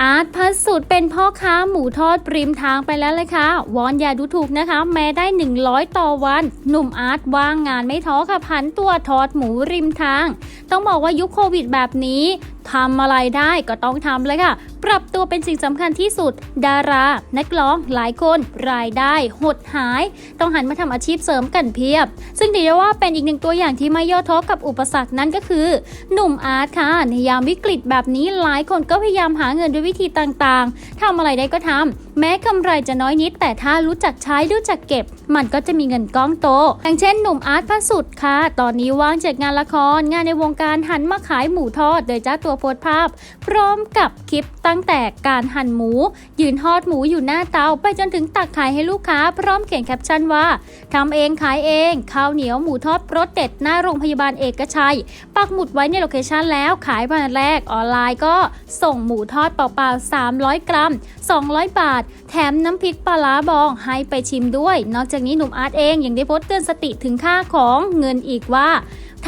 อาร์ตพัสสุดเป็นพ่อค้าหมูทอดปริมทางไปแล้วเลยค่ะ วอนอย่าดูถูกนะคะ แม้ได้ 100 ต่อวัน หนุ่มอาร์ตว่างงานไม่ท้อค่ะผันตัวทอดหมูริมทาง ต้องบอกว่ายุคโควิดแบบนี้ทำอะไรได้ก็ต้องทำเลยค่ะปรับตัวเป็นสิ่งสำคัญที่สุด ดารา นักร้อง หลายคน รายได้ หดหาย ต้องหันมาทำอาชีพเสริมกันเพียบ ซึ่งถือได้ว่าเป็นอีกหนึ่งตัวอย่างที่ไม่ย่อท้อกับอุปสรรคนั่นก็คือ หนุ่มอาร์ตค่ะ ในยามวิกฤตแบบนี้หลายคนก็พยายามหาเงินด้วยวิธีต่างๆทำอะไรได้ก็ทำแม้กำไรจะน้อยนิด แต่ถ้ารู้จักใช้รู้จักเก็บ มันก็จะมีเงินก้องโตอย่างเช่นหนุ่มอาร์ตพระสุดค่ะ ตอนนี้ว่างจากงานละครงานในวงการหันมาขายหมูทอด โดยเจ้าตัวโพสภาพ พร้อมกับคลิปตั้งแต่การหั่นหมู ยืนทอดหมูอยู่หน้าเตาไปจนถึงตักขายให้ลูกค้า พร้อมเขียนแคปชั่นว่าทำเองขายเองข้าวเหนียวหมูทอดรสเด็ดหน้าโรงพยาบาลเอกชัย ปักหมุดไว้ในโลเคชันแล้วขายวันแรกออนไลน์ก็ส่งหมูทอดเปล่าๆ 300 กรัม 200 บาท แถมน้ำพริกปลาร้าบองให้ไปชิมด้วย นอกจากนี้หนุ่มอาร์ตเองยังได้โพสต์เตือนสติถึงค่าของเงินอีกว่า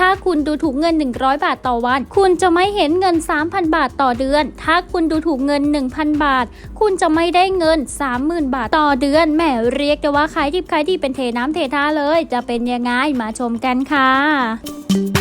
ถ้าคุณดูถูกเงิน 100 บาทต่อวัน คุณจะไม่เห็นเงิน 3,000 บาทต่อเดือน ถ้าคุณดูถูกเงิน 1,000 บาท คุณจะไม่ได้เงิน 30,000 บาทต่อเดือนแหมเรียกได้ว่าขายดิบขายดีเป็นเทน้ำเทท่าเลย จะเป็นยังไงมาชมกันค่ะ